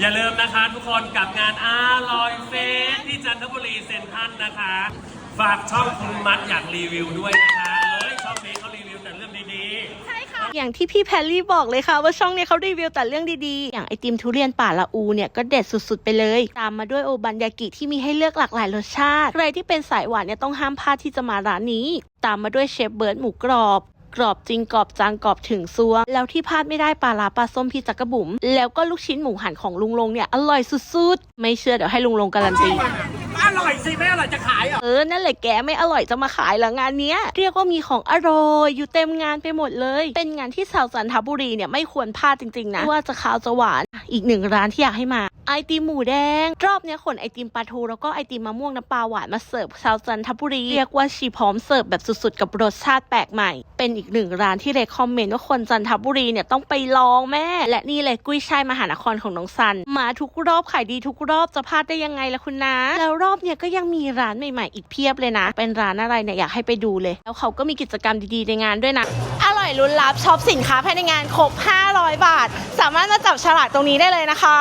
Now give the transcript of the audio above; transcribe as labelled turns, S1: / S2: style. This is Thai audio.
S1: อย่าลืมนะคะทุกคนกับงานอาลอยเฟสที่จันทบุรีเซ็นทรัลนะคะ ฝากช่องคุณมัดอยากรีวิวด้วยนะคะ เอ้ยช่องนี้เขารีวิวแต่เรื่องดีๆ
S2: อย่างที่พี่แพรรี่บอกเลยค่ะ ว่าช่องเนี้ยเขารีวิวแต่เรื่องดีๆ อย่างไอติมทุเรียนป่าละอูเนี่ยก็เด็ดสุดๆไปเลย ตามมาด้วยโอบันยากิที่มีให้เลือกหลากหลายรสชาติ ใครที่เป็นสายหวานเนี่ยต้องห้ามพลาดที่จะมาร้านนี้ ตามมาด้วยเชฟเบิร์ดหมูกรอบ กรอบจริงกรอบจังกรอบถึงซัว แล้วที่พลาดไม่ได้ปลาลาปลาส้มพี่จักกระบุ๋มแล้วก็ลูกชิ้นหมูหันของลุงลงเนี่ยอร่อยสุดๆ ไม่เชื่อเดี๋ยวให้ลุงลงการันตี
S1: อร่อยสิไม่อร่อยจะขายเหรอ
S2: เออ นั่นแหละแกไม่อร่อยจะมาขายเหรองานเนี้ย เรียกว่ามีของอร่อยอยู่เต็มงานไปหมดเลย เป็นงานที่ชาวจันทบุรีเนี่ยไม่ควรพลาดจริงๆนะไม่ว่าจะขาวจะหวาน อีกหนึ่งร้านที่อยากให้มาไอติมหมูแดง รอบนี้ขนไอติมปลาทู แล้วก็ไอติมมะม่วงน้ำปลาหวานมาเสิร์ฟชาวจันทบุรี เรียกว่าชีพร้อมเสิร์ฟแบบสุดๆ กับรสชาติแปลกใหม่ เป็นอีกหนึ่งร้านที่เรคคอมเมนต์ว่าคนจันทบุรีเนี่ยต้องไปลองแม่ และนี่เลยกุ้ยช่ายมหานครของน้องซัน มาทุกรอบขายดีทุกรอบจะพลาดได้ยังไงล่ะคุณนะ แล้วรอบเนี่ยก็ยังมีร้านใหม่ๆ อีกเพียบเลยนะ เป็นร้านอะไรเนี่ยอยากให้ไปดูเลย แล้วเขาก็มีกิจกรรมดีๆในงานด้วยนะ อร่อยลุ้นลับช็อปสินค้าภายในงานครบ 500 บาท สามารถมาจับฉลากตรงนี้ได้เลยนะคะ